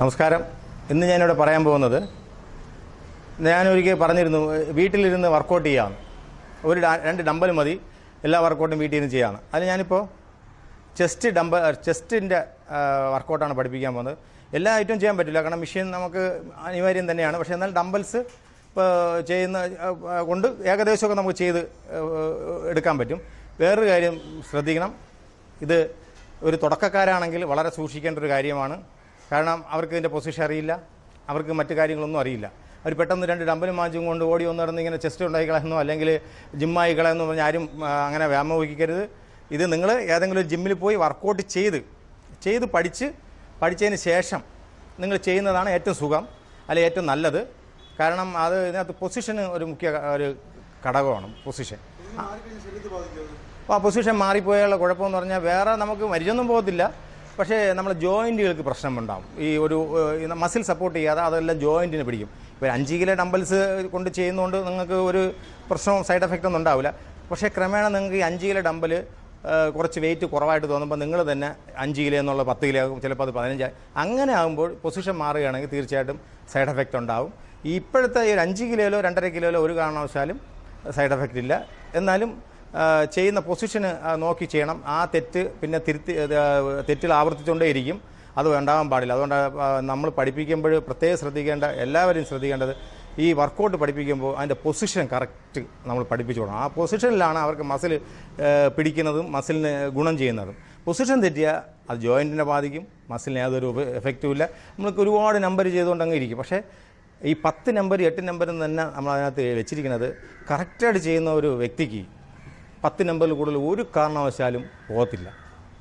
നമസ്കാരം. ഇന്ന് ഞാനിവിടെ പറയാൻ പോകുന്നത് ഞാനൊരിക്കൽ പറഞ്ഞിരുന്നു വീട്ടിലിരുന്ന് വർക്കൗട്ട് ചെയ്യാം. ഒരു രണ്ട് ഡമ്പൽ മതി എല്ലാ വർക്കൗട്ടും വീട്ടിൽ നിന്ന് ചെയ്യാമെന്ന് അതിന് ഞാനിപ്പോൾ ചെസ്റ്റ് ഡമ്പ ചെസ്റ്റിന്റെ വർക്കൗട്ടാണ് പഠിപ്പിക്കാൻ പോകുന്നത്. എല്ലാ ഐറ്റവും ചെയ്യാൻ പറ്റില്ല കാരണം മെഷീൻ നമുക്ക് അനിവാര്യം തന്നെയാണ്. പക്ഷേ എന്നാൽ ഡമ്പൽസ് ഇപ്പോൾ ചെയ്യുന്ന കൊണ്ട് ഏകദേശമൊക്കെ നമുക്ക് ചെയ്ത് എടുക്കാൻ പറ്റും. വേറൊരു കാര്യം ശ്രദ്ധിക്കണം. ഇത് ഒരു തുടക്കക്കാരാണെങ്കിൽ വളരെ സൂക്ഷിക്കേണ്ട ഒരു കാര്യമാണ്. കാരണം അവർക്ക് ഇതിന്റെ പൊസിഷൻ അറിയില്ല. അവർക്ക് മറ്റു കാര്യങ്ങളൊന്നും അറിയില്ല. അവർ പെട്ടെന്ന് രണ്ട് ഡമ്പലും മാഞ്ചും കൊണ്ട് ഓടി ഒന്ന് നടന്ന് ഇങ്ങനെ ചെസ്റ്റ് ഉണ്ടായി കളയുന്നു അല്ലെങ്കിൽ ജിമ്മായി കളയുന്നു ആരും അങ്ങനെ വ്യാമോഹിക്കരുത് ഇത് നിങ്ങൾ ഏതെങ്കിലും ജിമ്മിൽ പോയി വർക്കൗട്ട് ചെയ്ത് ചെയ്ത് പഠിച്ച് പഠിച്ചതിന് ശേഷം നിങ്ങൾ ചെയ്യുന്നതാണ് ഏറ്റവും സുഖം അല്ലെ ഏറ്റവും നല്ലത്. കാരണം അത് ഇതിനകത്ത് പൊസിഷന് ഒരു മുഖ്യ ഒരു ഘടകമാണ് പൊസിഷൻ അപ്പോൾ ആ പൊസിഷൻ മാറിപ്പോയുള്ള കുഴപ്പമെന്ന് പറഞ്ഞാൽ വേറെ നമുക്ക് മരിച്ചൊന്നും പോകത്തില്ല. പക്ഷേ നമ്മൾ ജോയിന്റുകൾക്ക് പ്രശ്നമുണ്ടാകും ഈ ഒരു മസിൽ സപ്പോർട്ട് ചെയ്യാതെ അതെല്ലാം ജോയിന്റിന് പിടിക്കും. ഇപ്പോൾ അഞ്ച് കിലോ ഡംബൽസ് കൊണ്ട് ചെയ്യുന്നതുകൊണ്ട് നിങ്ങൾക്ക് ഒരു പ്രശ്നവും സൈഡ് എഫക്റ്റ് ഒന്നും ഉണ്ടാവില്ല. പക്ഷേ ക്രമേണ നിങ്ങൾക്ക് ഈ അഞ്ച് കിലോ ഡംബൽ കുറച്ച് വെയിറ്റ് കുറവായിട്ട് തോന്നുമ്പോൾ നിങ്ങൾ തന്നെ അഞ്ച് കിലോ എന്നുള്ള പത്ത് കിലോ ചിലപ്പോൾ അത് പതിനഞ്ച് അങ്ങനെ ആകുമ്പോൾ പൊസിഷൻ മാറുകയാണെങ്കിൽ തീർച്ചയായിട്ടും സൈഡ് എഫക്റ്റ് ഉണ്ടാവും. ഇപ്പോഴത്തെ ഒരു അഞ്ച് കിലോയിലോ രണ്ടര കിലോയിലോ ഒരു കാരണവശാലും സൈഡ് എഫക്റ്റ് ഇല്ല. എന്നാലും ചെയ്യുന്ന പൊസിഷന് നോക്കി ചെയ്യണം. ആ തെറ്റ് പിന്നെ തിരുത്തി തെറ്റിൽ ആവർത്തിച്ചുകൊണ്ടേയിരിക്കും. അത് ഉണ്ടാകാൻ പാടില്ല. അതുകൊണ്ട് നമ്മൾ പഠിപ്പിക്കുമ്പോൾ പ്രത്യേകം ശ്രദ്ധിക്കേണ്ട എല്ലാവരും ശ്രദ്ധിക്കേണ്ടത് ഈ വർക്കൗട്ട് പഠിപ്പിക്കുമ്പോൾ അതിന്റെ പൊസിഷൻ കറക്റ്റ് നമ്മൾ പഠിപ്പിച്ചു കൊടുക്കണം ആ പൊസിഷനിലാണ് അവർക്ക് മസിൽ പിടിക്കുന്നതും മസിലിന് ഗുണം ചെയ്യുന്നതും. പൊസിഷൻ തെറ്റിയാൽ അത് ജോയിന്റിനെ ബാധിക്കും മസിലിന് യാതൊരു എഫക്റ്റും ഇല്ല. നമ്മൾക്ക് ഒരുപാട് നമ്പർ ചെയ്തുകൊണ്ട് അങ്ങ് ഇരിക്കും. പക്ഷേ ഈ പത്ത് നമ്പർ എട്ട് നമ്പർ തന്നെ നമ്മൾ അതിനകത്ത് വെച്ചിരിക്കുന്നത് കറക്റ്റായിട്ട് ചെയ്യുന്ന ഒരു വ്യക്തിക്ക് പത്ത് നമ്പറിൽ കൂടുതൽ ഒരു കാരണവശാലും പോകത്തില്ല.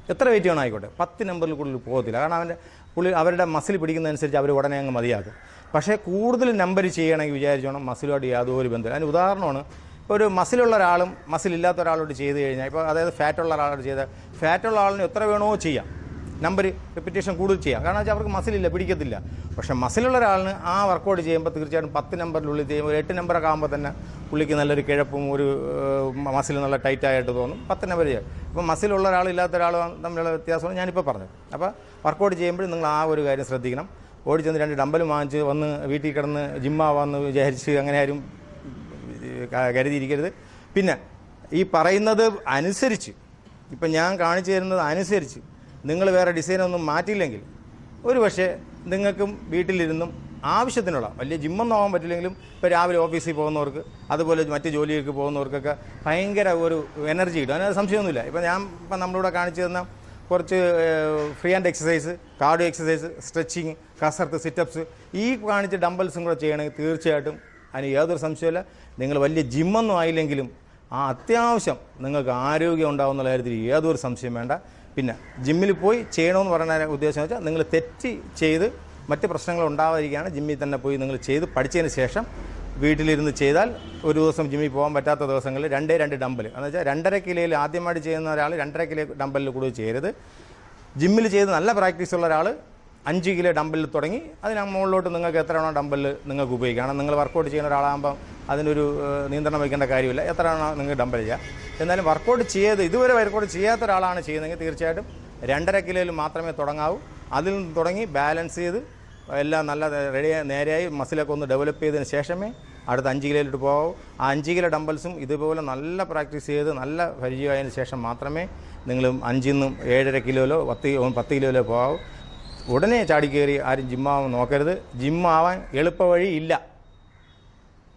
എത്ര വെയിറ്റ് വേണം ആയിക്കോട്ടെ? പത്ത് നമ്പറിൽ കൂടുതൽ പോകത്തില്ല. കാരണം അവന്റെ പുള്ളി അവരുടെ മസിൽ പിടിക്കുന്നതനുസരിച്ച് അവർ ഉടനെ അങ്ങ് മതിയാക്കും. പക്ഷേ കൂടുതൽ നമ്പർ ചെയ്യണമെങ്കിൽ വിചാരിച്ചോണം മസിലുമായിട്ട് യാതൊരു ബന്ധമില്ല അതിന് ഉദാഹരണമാണ് ഇപ്പോൾ ഒരു മസിലുള്ള ഒരാളും മസിലില്ലാത്ത ഒരാളോട് ചെയ്ത് കഴിഞ്ഞാൽ ഇപ്പോൾ അതായത് ഫാറ്റുള്ള ഒരാളോട് ചെയ്താൽ ഫാറ്റുള്ള ആളിന് എത്ര വേണമോ ചെയ്യാം. നമ്പർ റെപ്പിറ്റേഷൻ കൂടുതൽ ചെയ്യാം. കാരണം വെച്ചാൽ അവർക്ക് മസിലില്ല പിടിക്കത്തില്ല. പക്ഷേ മസിലുള്ള ഒരാളിന് ആ വർക്കൗട്ട് ചെയ്യുമ്പോൾ തീർച്ചയായിട്ടും പത്ത് നമ്പറിനുള്ളിൽ ചെയ്യുമ്പോൾ ഒരു എട്ട് നമ്പറൊക്കെ ആകുമ്പോൾ തന്നെ പുള്ളിക്ക് നല്ലൊരു കിഴപ്പും ഒരു മസിൽ നല്ല ടൈറ്റായിട്ട് തോന്നും. പത്ത് നമ്പർ ചെയ്യാം. ഇപ്പോൾ മസിലുള്ള ഒരാൾ ഇല്ലാത്ത ഒരാൾ തമ്മിലുള്ള വ്യത്യാസമാണ് ഞാനിപ്പോൾ പറഞ്ഞത്. അപ്പോൾ വർക്കൗട്ട് ചെയ്യുമ്പോൾ നിങ്ങൾ ആ ഒരു കാര്യം ശ്രദ്ധിക്കണം. ഓടി ചെന്ന് രണ്ട് ഡമ്പൽ വാങ്ങിച്ച് വന്ന് വീട്ടിൽ കിടന്ന് ജിമ്മാവാന്ന് വിചാരിച്ച് അങ്ങനെ ആരും കരുതിയിരിക്കരുത്. പിന്നെ ഈ പറയുന്നത് അനുസരിച്ച് ഇപ്പം ഞാൻ കാണിച്ചു തരുന്നത് അനുസരിച്ച് നിങ്ങൾ വേറെ ഡിസൈനൊന്നും മാറ്റിയില്ലെങ്കിൽ ഒരു പക്ഷേ നിങ്ങൾക്കും വീട്ടിലിരുന്നും ആവശ്യത്തിനുള്ള വലിയ ജിമ്മൊന്നും ആവാൻ പറ്റില്ലെങ്കിലും ഇപ്പോൾ രാവിലെ ഓഫീസിൽ പോകുന്നവർക്ക് അതുപോലെ മറ്റ് ജോലികൾക്ക് പോകുന്നവർക്കൊക്കെ ഭയങ്കര ഒരു എനർജി കിട്ടും. അതിനകത്ത് സംശയമൊന്നുമില്ല. ഇപ്പോൾ ഞാൻ ഇപ്പം നമ്മളിവിടെ കാണിച്ചു തന്ന കുറച്ച് free and exercise cardio exercise stretching കസർത്ത് situps ഈ കാണിച്ച ഡംബൽസും കൂടെ ചെയ്യണമെങ്കിൽ തീർച്ചയായിട്ടും അതിന് യാതൊരു സംശയമില്ല നിങ്ങൾ വലിയ ജിമ്മൊന്നും ആയില്ലെങ്കിലും ആ അത്യാവശ്യം നിങ്ങൾക്ക് ആരോഗ്യം ഉണ്ടാവുന്ന കാര്യത്തിൽ യാതൊരു സംശയം വേണ്ട. പിന്നെ ജിമ്മിൽ പോയി ചെയ്യണമെന്ന് പറയുന്ന ഉദ്ദേശം വെച്ചാൽ നിങ്ങൾ തെറ്റ് ചെയ്ത് മറ്റ് പ്രശ്നങ്ങൾ ഉണ്ടാവാതിരിക്കുകയാണ്. ജിമ്മിൽ തന്നെ പോയി നിങ്ങൾ ചെയ്ത് പഠിച്ചതിന് ശേഷം വീട്ടിലിരുന്ന് ചെയ്താൽ ഒരു ദിവസം ജിമ്മിൽ പോകാൻ പറ്റാത്ത ദിവസങ്ങളിൽ രണ്ടേ രണ്ട് ഡമ്പൽ എന്ന് വെച്ചാൽ രണ്ടര കിലോയിൽ ആദ്യമായിട്ട് ചെയ്യുന്ന ഒരാൾ രണ്ടര കിലോ ഡമ്പലിൽ കൂടുതൽ ചെയ്യരുത്. ജിമ്മിൽ ചെയ്ത് നല്ല പ്രാക്ടീസ് ഉള്ള ഒരാൾ അഞ്ച് കിലോ ഡമ്പലിൽ തുടങ്ങി അതിന് മുകളിലോട്ട് നിങ്ങൾക്ക് എത്രയാണോ ഡമ്പലിൽ നിങ്ങൾക്ക് ഉപയോഗിക്കണം നിങ്ങൾ വർക്കൗട്ട് ചെയ്യുന്ന ഒരാളാകുമ്പോൾ അതിനൊരു നിയന്ത്രണം വയ്ക്കേണ്ട കാര്യമില്ല. എത്രയാണോ നിങ്ങൾക്ക് ഡംബൽ ചെയ്യുക എന്നാലും വർക്കൗട്ട് ചെയ്ത് ഇതുവരെ വർക്കൗട്ട് ചെയ്യാത്ത ഒരാളാണ് ചെയ്യുന്നതെങ്കിൽ തീർച്ചയായിട്ടും രണ്ടര കിലോയിൽ മാത്രമേ തുടങ്ങാവൂ. അതിൽ നിന്ന് തുടങ്ങി ബാലൻസ് ചെയ്ത് എല്ലാം നല്ല റെഡി നേരെയായി മസിലൊക്കെ ഒന്ന് ഡെവലപ്പ് ചെയ്തതിന് ശേഷമേ അടുത്ത അഞ്ച് കിലോയിലോട്ട് പോകാവൂ. ആ അഞ്ച് കിലോ ഡംബൽസും ഇതുപോലെ നല്ല പ്രാക്ടീസ് ചെയ്ത് നല്ല പരിചയമായതിനു ശേഷം മാത്രമേ നിങ്ങൾ അഞ്ചിൽ നിന്നും ഏഴര കിലോയിലോ പത്ത് പത്ത് കിലോയിലോ പോകാവൂ. ഉടനെ ചാടി കയറി ആരും ജിമ്മാവാൻ നോക്കരുത്. ജിമ്മാവാൻ എളുപ്പവഴി ഇല്ല.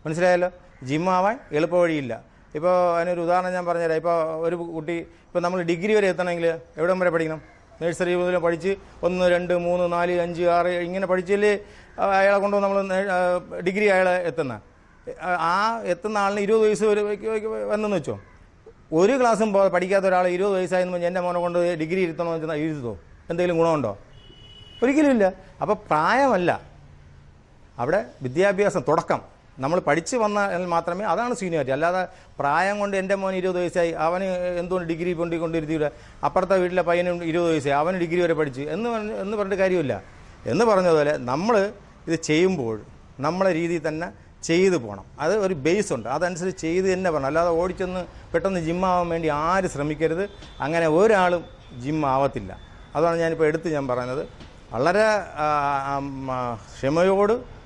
മനസ്സിലായല്ലോ? ജിമ്മാവാൻ എളുപ്പവഴിയില്ല. ഇപ്പോൾ അതിനൊരു ഉദാഹരണം ഞാൻ പറഞ്ഞുതരാം. ഇപ്പോൾ ഒരു കുട്ടി ഇപ്പോൾ നമ്മൾ ഡിഗ്രി വരെ എത്തണമെങ്കിൽ എവിടെ വരെ പഠിക്കണം? നഴ്സറി മുതൽ പഠിച്ച് ഒന്ന് രണ്ട് മൂന്ന് നാല് അഞ്ച് ആറ് ഇങ്ങനെ പഠിച്ചല്ലേ അയാളെ കൊണ്ട് നമ്മൾ ഡിഗ്രി അയാളെ എത്തുന്ന. ആ എത്തുന്ന ആളിന് ഇരുപത് വയസ്സ് വരെ വന്നെന്ന് വെച്ചോ? ഒരു ക്ലാസ്സും പഠിക്കാത്ത ഒരാൾ ഇരുപത് വയസ്സായെന്ന് എന്റെ മോനെ കൊണ്ട് ഡിഗ്രി ഇരുത്തണമെന്ന് വെച്ചാൽ ഇരുത്തോ? എന്തെങ്കിലും ഗുണമുണ്ടോ? ഒരിക്കലും ഇല്ല. അപ്പോൾ പ്രായമല്ല. അവിടെ വിദ്യാഭ്യാസം തുടക്കം. നമ്മൾ പഠിച്ചു വന്നാൽ മാത്രമേ അതാണ് സീനിയോറിറ്റി അല്ലാതെ പ്രായം കൊണ്ട് എന്റെ മോൻ ഇരുപത് വയസ്സായി അവന് എന്തുകൊണ്ട് ഡിഗ്രി കൊണ്ടി കൊണ്ടിരുത്തിയില്ല അപ്പുറത്തെ വീട്ടിലെ പയ്യനും ഇരുപത് വയസ്സായി അവന് ഡിഗ്രി വരെ പഠിച്ചു എന്ന് പറഞ്ഞ് എന്ന് പറഞ്ഞിട്ട് കാര്യമില്ല. എന്ന് പറഞ്ഞതുപോലെ നമ്മൾ ഇത് ചെയ്യുമ്പോൾ നമ്മളെ രീതിയിൽ തന്നെ ചെയ്തു പോകണം അത് ഒരു ബേസ് ഉണ്ട്. അതനുസരിച്ച് ചെയ്ത് തന്നെ പോകണം അല്ലാതെ ഓടിച്ചൊന്ന് പെട്ടെന്ന് ജിമ്മാവാൻ വേണ്ടി ആര് ശ്രമിക്കരുത്. അങ്ങനെ ഒരാളും ജിം ആവത്തില്ല. അതാണ് ഞാനിപ്പോൾ എടുത്ത് ഞാൻ പറയുന്നത്. വളരെ ക്ഷമയോട്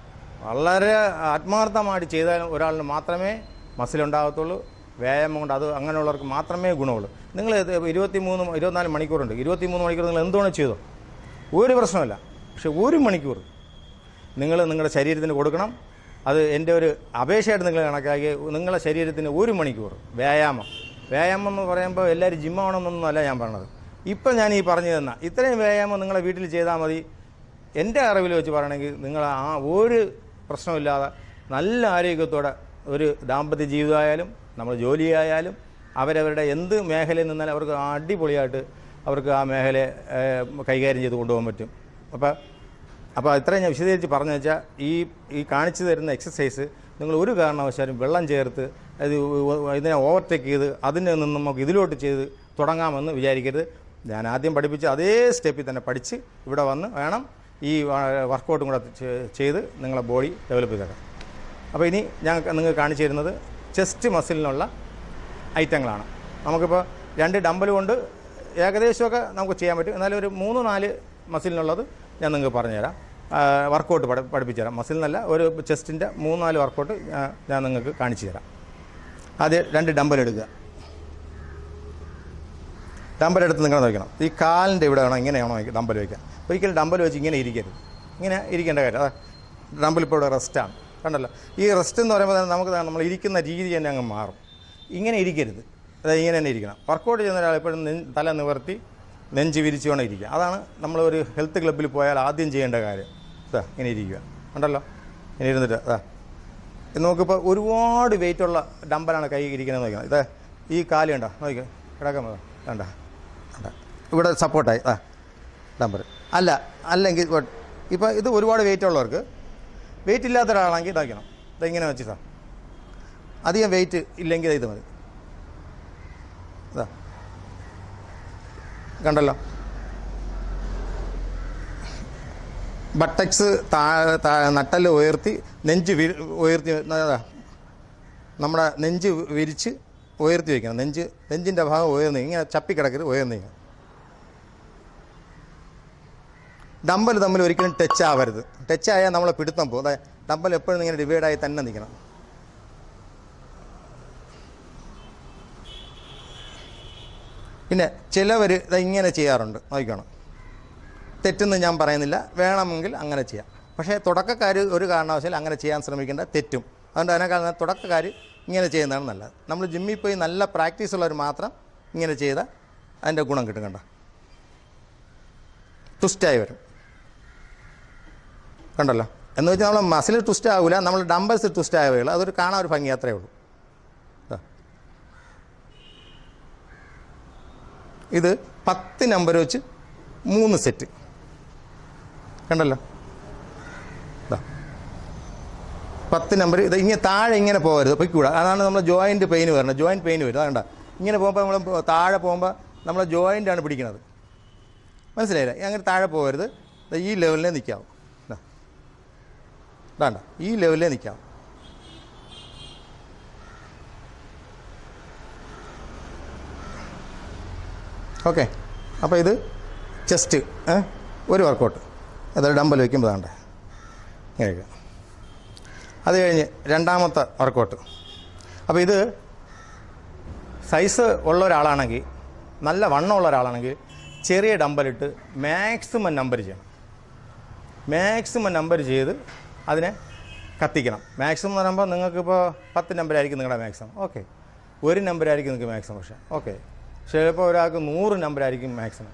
വളരെ ആത്മാർത്ഥമായിട്ട് ചെയ്താൽ ഒരാളിന് മാത്രമേ മസിലുണ്ടാകത്തുള്ളൂ വ്യായാമം കൊണ്ട് അത് അങ്ങനെയുള്ളവർക്ക് മാത്രമേ ഗുണമുള്ളൂ. നിങ്ങൾ ഇരുപത്തി മൂന്ന് ഇരുപത്തിനാല് മണിക്കൂറുണ്ട്. ഇരുപത്തി മൂന്ന് മണിക്കൂർ നിങ്ങൾ എന്തുകൊണ്ട് ചെയ്തോ. ഒരു പ്രശ്നമല്ല പക്ഷെ ഒരു മണിക്കൂർ നിങ്ങൾ നിങ്ങളുടെ ശരീരത്തിന് കൊടുക്കണം. അത് എന്റെ ഒരു അപേക്ഷയായിട്ട് നിങ്ങൾ കണക്കാക്കി. നിങ്ങളുടെ ശരീരത്തിന് ഒരു മണിക്കൂർ വ്യായാമം. വ്യായാമം എന്ന് പറയുമ്പോൾ എല്ലാവരും ജിമ്മാവണമെന്നൊന്നും അല്ല ഞാൻ പറഞ്ഞത്. ഇപ്പം ഞാൻ ഈ പറഞ്ഞു തന്ന ഇത്രയും വ്യായാമം നിങ്ങളെ വീട്ടിൽ ചെയ്താൽ മതി. എന്റെ അറിവിൽ വെച്ച് പറയണമെങ്കിൽ നിങ്ങൾ ആ ഒരു പ്രശ്നമില്ലാതെ നല്ല ആരോഗ്യത്തോടെ ഒരു ദാമ്പത്യ ജീവിതമായാലും നമ്മൾ ജോലിയായാലും അവരവരുടെ എന്ത് മേഖലയിൽ നിന്നാലും അവർക്ക് അടിപൊളിയായിട്ട് അവർക്ക് ആ മേഖലയെ കൈകാര്യം ചെയ്ത് കൊണ്ടുപോകാൻ പറ്റും. അപ്പോൾ അപ്പോൾ ഇത്രയും ഞാൻ വിശദീകരിച്ച് പറഞ്ഞു വെച്ചാൽ ഈ ഈ കാണിച്ചു തരുന്ന എക്സസൈസ് നിങ്ങൾ ഒരു കാരണവശാലും വെള്ളം ചേർത്ത് അത് ഇതിനെ ഓവർടേക്ക് ചെയ്ത് അതിൽ നിന്ന് നമുക്ക് ഇതിലോട്ട് ചെയ്ത് തുടങ്ങാമെന്ന് വിചാരിക്കരുത്. ഞാൻ ആദ്യം പഠിപ്പിച്ച അതേ സ്റ്റെപ്പിൽ തന്നെ പഠിച്ച് ഇവിടെ വന്ന് വേണം ഈ വർക്കൗട്ടും കൂടെ ചെയ്ത് നിങ്ങളെ ബോഡി ഡെവലപ്പ് ചെയ്തേക്കാം. അപ്പോൾ ഇനി ഞാൻ നിങ്ങൾക്ക് കാണിച്ചു തരുന്നത് ചെസ്റ്റ് മസിലിനുള്ള ഐറ്റങ്ങളാണ്. നമുക്കിപ്പോൾ രണ്ട് ഡമ്പൽ കൊണ്ട് ഏകദേശമൊക്കെ നമുക്ക് ചെയ്യാൻ പറ്റും. എന്നാലും ഒരു മൂന്ന് നാല് മസിലിനുള്ളത് ഞാൻ നിങ്ങൾക്ക് പറഞ്ഞുതരാം. വർക്കൗട്ട് പഠി പഠിപ്പിച്ചു തരാം മസിൽ എന്നല്ല ഒരു ചെസ്റ്റിന്റെ മൂന്ന് നാല് വർക്കൗട്ട് ഞാൻ നിങ്ങൾക്ക് കാണിച്ചു തരാം. ആദ്യം രണ്ട് ഡമ്പൽ എടുക്കുക. ഡമ്പൽ എടുത്ത് നിങ്ങൾ നോക്കണം. ഈ കാലിന്റെ ഇവിടെ വേണം ഇങ്ങനെയാണോ ഡമ്പൽ വയ്ക്കുക? ഒരിക്കലും ഡമ്പൽ വെച്ച് ഇങ്ങനെ ഇരിക്കരുത്. ഇങ്ങനെ ഇരിക്കേണ്ട കാര്യം. അതാ ഡമ്പൽ ഇപ്പോൾ ഇവിടെ റെസ്റ്റാണ് കണ്ടല്ലോ? ഈ റെസ്റ്റ് എന്ന് പറയുമ്പോൾ തന്നെ നമുക്ക് നമ്മൾ ഇരിക്കുന്ന രീതി തന്നെ അങ്ങ് മാറും. ഇങ്ങനെ ഇരിക്കരുത്. അതായത് ഇങ്ങനെ തന്നെ ഇരിക്കണം. വർക്കൗട്ട് ചെയ്യുന്ന ഒരാൾ എപ്പോഴും തല നിവർത്തി നെഞ്ച് വിരിച്ചു വേണം ഇരിക്കുക അതാണ് നമ്മൾ ഒരു ഹെൽത്ത് ക്ലബ്ബിൽ പോയാൽ ആദ്യം ചെയ്യേണ്ട കാര്യം. ഇതാ ഇങ്ങനെ ഇരിക്കുക. ഉണ്ടല്ലോ ഇങ്ങനെ ഇരുന്നിട്ട് അതാ നമുക്കിപ്പോൾ ഒരുപാട് വെയിറ്റുള്ള ഡമ്പലാണ് കൈ ഇരിക്കുന്നത് നോക്കണം ഇതാ ഈ കാൽ കണ്ടോ? നോക്കി കിടക്കാൻ വേണ്ട വേണ്ട ഇവിടെ സപ്പോർട്ടായി ആ ഡമ്പർ അല്ല അല്ലെങ്കിൽ ഇപ്പോൾ ഇത് ഒരുപാട് വെയിറ്റ് ഉള്ളവർക്ക് വെയിറ്റ് ഇല്ലാത്ത ഒരാളാണെങ്കിൽ ഇതാക്കണം. ഇതെങ്ങനെ വെച്ചിട്ടാ അധികം വെയിറ്റ് ഇല്ലെങ്കിൽ ഇത് മതി. ഇതാ. കണ്ടല്ലോ? ബട്ടക്സ് നട്ടൽ ഉയർത്തി നെഞ്ച് ഉയർത്തി നമ്മുടെ നെഞ്ച് വിരിച്ച് ഉയർത്തി വയ്ക്കണം നെഞ്ച് നെഞ്ചിന്റെ ഭാഗം ഉയർന്നു ഇങ്ങനെ ചപ്പിക്കിടക്കരുത് ഉയർന്നിരിക്കണം ഡമ്പൽ തമ്മിൽ ഒരിക്കലും ടച്ച് ആവരുത്. ടച്ച് ആയാൽ നമ്മളെ പിടുത്തം പോകും. അതായത് ഡമ്പൽ എപ്പോഴും ഇങ്ങനെ ഡിവൈഡായി തന്നെ നിൽക്കണം. പിന്നെ ചിലവർ ഇത് ചെയ്യാറുണ്ട്. നോക്കിക്കണം. തെറ്റെന്ന് ഞാൻ പറയുന്നില്ല. വേണമെങ്കിൽ അങ്ങനെ ചെയ്യാം. പക്ഷേ തുടക്കക്കാർ ഒരു കാരണവശാലും അങ്ങനെ ചെയ്യാൻ ശ്രമിക്കേണ്ട തെറ്റും. അതുകൊണ്ട് അതിനേക്കാൾ തുടക്കക്കാർ ഇങ്ങനെ ചെയ്യുന്നതാണ് നല്ലത്. നമ്മൾ ജിമ്മിൽ പോയി നല്ല പ്രാക്ടീസ് ഉള്ളവർ മാത്രം ഇങ്ങനെ ചെയ്താൽ അതിന്റെ ഗുണം കിട്ടും കണ്ടോ? ട്വിസ്റ്റായി വരും. കണ്ടല്ലോ. എന്ന് വെച്ചാൽ നമ്മൾ മസിൽ ട്വിസ്റ്റ് ആവില്ല നമ്മൾ ഡംബൽസ് ട്വിസ്റ്റ് ആവുകയുള്ളൂ. അതൊരു കാണാൻ ഒരു ഭംഗി അത്രയേ ഉള്ളൂ. ഇത് പത്ത് നമ്പർ വെച്ച് മൂന്ന് സെറ്റ് കണ്ടല്ലോ. പത്ത് നമ്പർ ഇത് ഇങ്ങനെ താഴെ ഇങ്ങനെ പോകരുത്. പൊയ്ക്കൂടാ അതാണ് നമ്മൾ ജോയിന്റ് പെയിൻ വരുന്നത്. ജോയിന്റ് പെയിൻ വരും അതുകൊണ്ട് ഇങ്ങനെ പോകുമ്പോൾ നമ്മൾ താഴെ പോകുമ്പോൾ നമ്മൾ ആണ് പിടിക്കുന്നത് മനസ്സിലായില്ല? അങ്ങനെ താഴെ പോകരുത്. ഈ ലെവലിനെ നിൽക്കാവും ഇതാണ്ട ഈ ലെവലിലേ നിൽക്കാം. ഓക്കെ അപ്പോൾ ഇത് ചെസ്റ്റ് ഒരു വർക്കൗട്ട് അതൊരു ഡമ്പൽ വയ്ക്കുമ്പോൾ വേണ്ട. ഇങ്ങനെ അത് കഴിഞ്ഞ് രണ്ടാമത്തെ വർക്കൗട്ട് അപ്പോൾ ഇത് സൈസ് ഉള്ള ഒരാളാണെങ്കിൽ നല്ല വണ്ണമുള്ള ഒരാളാണെങ്കിൽ ചെറിയ ഡമ്പലിട്ട് മാക്സിമം നമ്പർ ചെയ്യണം. മാക്സിമം നമ്പർ ചെയ്ത് അതിനെ കത്തിക്കണം. മാക്സിമം എന്ന് പറയുമ്പോൾ നിങ്ങൾക്കിപ്പോൾ പത്ത് നമ്പറായിരിക്കും നിങ്ങളുടെ മാക്സിമം ഓക്കെ ഒരു നമ്പറായിരിക്കും നിങ്ങൾക്ക് മാക്സിമം പക്ഷേ. ഓക്കെ ചിലപ്പോൾ ഒരാൾക്ക് നൂറ് നമ്പറായിരിക്കും മാക്സിമം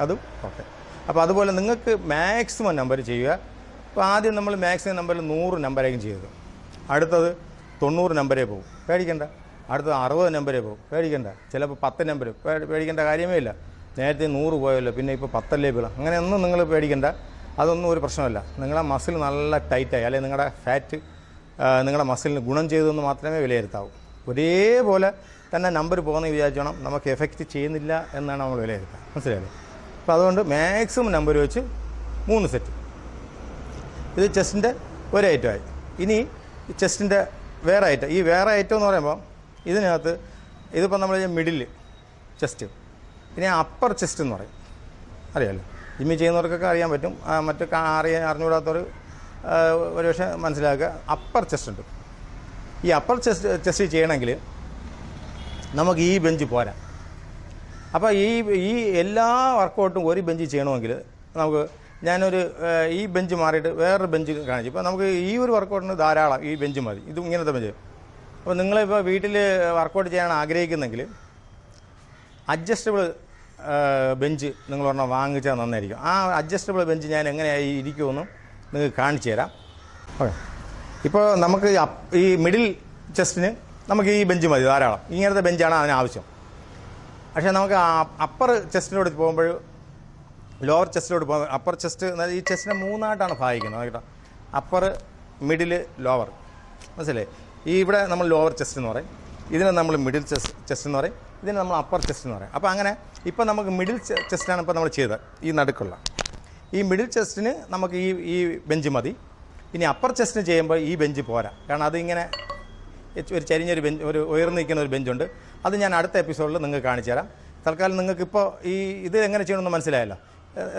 അതും ഓക്കെ അപ്പോൾ അതുപോലെ നിങ്ങൾക്ക് മാക്സിമം നമ്പർ ചെയ്യുക. അപ്പോൾ ആദ്യം നമ്മൾ മാക്സിമം നമ്പറിൽ നൂറ് നമ്പറായിരിക്കും ചെയ്തത് അടുത്തത് തൊണ്ണൂറ് നമ്പരേ പോകും. പേടിക്കണ്ട. അടുത്തത് അറുപത് നമ്പരേ പോകും. പേടിക്കണ്ട. ചിലപ്പോൾ പത്ത് നമ്പർ പേടിക്കേണ്ട കാര്യമേ ഇല്ല. നേരത്തെ നൂറ് പോയല്ലോ. പിന്നെ ഇപ്പോൾ പത്തല്ലേ വീള അങ്ങനെയൊന്നും നിങ്ങൾ പേടിക്കണ്ട. അതൊന്നും ഒരു പ്രശ്നമല്ല. നിങ്ങളുടെ മസിൽ നല്ല ടൈറ്റായി അല്ലെങ്കിൽ നിങ്ങളുടെ ഫാറ്റ് നിങ്ങളുടെ മസിലിന് ഗുണം ചെയ്തെന്ന് മാത്രമേ വിലയിരുത്താവൂ. ഒരേപോലെ തന്നെ നമ്പർ പോകുന്ന വിചാരിച്ചോണം നമുക്ക് എഫക്റ്റ് ചെയ്യുന്നില്ല എന്നാണ് നമ്മൾ വിലയിരുത്തുക. മനസ്സിലായില്ലേ? അപ്പോൾ അതുകൊണ്ട് മാക്സിമം നമ്പർ വെച്ച് മൂന്ന് സെറ്റ് ഇത് ചെസ്റ്റിന്റെ ഒരു ഐറ്റമായി. ഇനി ചെസ്റ്റിന്റെ വേറെ ഐറ്റം. ഈ വേറെ ഐറ്റം എന്ന് പറയുമ്പോൾ ഇതിനകത്ത് ഇതിപ്പോൾ നമ്മൾ മിഡിൽ ചെസ്റ്റ് ഇനി അപ്പർ ചെസ്റ്റ് എന്ന് പറയും. അറിയാമല്ലോ ജിമ്മിൽ ചെയ്യുന്നവർക്കൊക്കെ അറിയാൻ പറ്റും. മറ്റു അറിയാൻ അറിഞ്ഞുകൂടാത്തവർ ഒരുപക്ഷെ മനസ്സിലാക്കുക. അപ്പർ ചെസ്റ്റ് ഉണ്ട്. ഈ അപ്പർ ചെസ്റ്റ് ചെസ്റ്റ് ചെയ്യണമെങ്കിൽ നമുക്ക് ഈ ബെഞ്ച് പോരാ. അപ്പോൾ ഈ ഈ എല്ലാ വർക്കൗട്ടും ഒരു ബെഞ്ച് ചെയ്യണമെങ്കിൽ നമുക്ക് ഞാനൊരു ഈ ബെഞ്ച് മാറിയിട്ട് വേറൊരു ബെഞ്ച് കാണിച്ചു. ഇപ്പോൾ നമുക്ക് ഈ ഒരു വർക്കൗട്ടിന് ധാരാളം ഈ ബെഞ്ച് മതി. ഇത് ഇങ്ങനത്തെ ബെഞ്ച് അപ്പോൾ നിങ്ങളിപ്പോൾ വീട്ടിൽ വർക്കൗട്ട് ചെയ്യാൻ ആഗ്രഹിക്കുന്നെങ്കിൽ അഡ്ജസ്റ്റബിൾ ബെഞ്ച് നിങ്ങൾ പറഞ്ഞാൽ വാങ്ങിച്ചാൽ നന്നായിരിക്കും. ആ അഡ്ജസ്റ്റബിൾ ബെഞ്ച് ഞാൻ എങ്ങനെയായി ഇരിക്കുമെന്നും നിങ്ങൾക്ക് കാണിച്ചു തരാം. ഓക്കെ. ഇപ്പോൾ നമുക്ക് ഈ മിഡിൽ ചെസ്റ്റിന് നമുക്ക് ഈ ബെഞ്ച് മതി ധാരാളം. ഇങ്ങനത്തെ ബെഞ്ചാണ് അതിന് ആവശ്യം പക്ഷേ നമുക്ക് അപ്പർ ചെസ്റ്റിനോട് പോകുമ്പോൾ ലോവർ ചെസ്റ്റിലോട്ട് പോകുമ്പോൾ അപ്പർ ചെസ്റ്റ് ഈ ചെസ്റ്റിനെ മൂന്നായിട്ടാണ് ഭാഗിക്കുന്നത്. കേട്ടോ. Upper middle lower. മനസ്സിലേ ഈ ഇവിടെ നമ്മൾ ലോവർ ചെസ്റ്റ് എന്ന് പറയും. ഇതിനെ നമ്മൾ മിഡിൽ ചെസ്റ്റ് ചെസ്റ്റ് എന്ന് പറയും. ഇതിനെ നമ്മൾ അപ്പർ ചെസ്റ്റ് എന്ന് പറയും. അപ്പോൾ അങ്ങനെ ഇപ്പോൾ നമുക്ക് മിഡിൽ ചെസ്റ്റാണ് ഇപ്പോൾ നമ്മൾ ചെയ്തത് ഈ നടുക്കുള്ള. ഈ മിഡിൽ ചെസ്റ്റിന് നമുക്ക് ഈ ഈ ബെഞ്ച് മതി. ഇനി അപ്പർ ചെസ്റ്റിന് ചെയ്യുമ്പോൾ ഈ ബെഞ്ച് പോരാ. കാരണം അതിങ്ങനെ ഒരു ചരിഞ്ഞൊരു ബെഞ്ച് ഒരു ഉയർന്നു നിൽക്കുന്ന ഒരു ബെഞ്ചുണ്ട് അത് ഞാൻ അടുത്ത എപ്പിസോഡിൽ നിങ്ങൾക്ക് കാണിച്ചു തരാം. തൽക്കാലം നിങ്ങൾക്കിപ്പോൾ ഈ ഇത് എങ്ങനെ ചെയ്യണമെന്ന് മനസ്സിലായല്ലോ.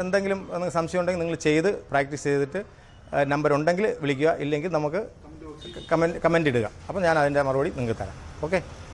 എന്തെങ്കിലും നിങ്ങൾക്ക് സംശയം ഉണ്ടെങ്കിൽ നിങ്ങൾ ചെയ്ത് പ്രാക്ടീസ് ചെയ്തിട്ട് നമ്പർ ഉണ്ടെങ്കിൽ വിളിക്കുക. ഇല്ലെങ്കിൽ നമുക്ക് കമന്റ് കമന്റ് ഇടുക. അപ്പോൾ ഞാൻ അതിന്റെ മറുപടി നിങ്ങൾക്ക് തരാം. ഓക്കെ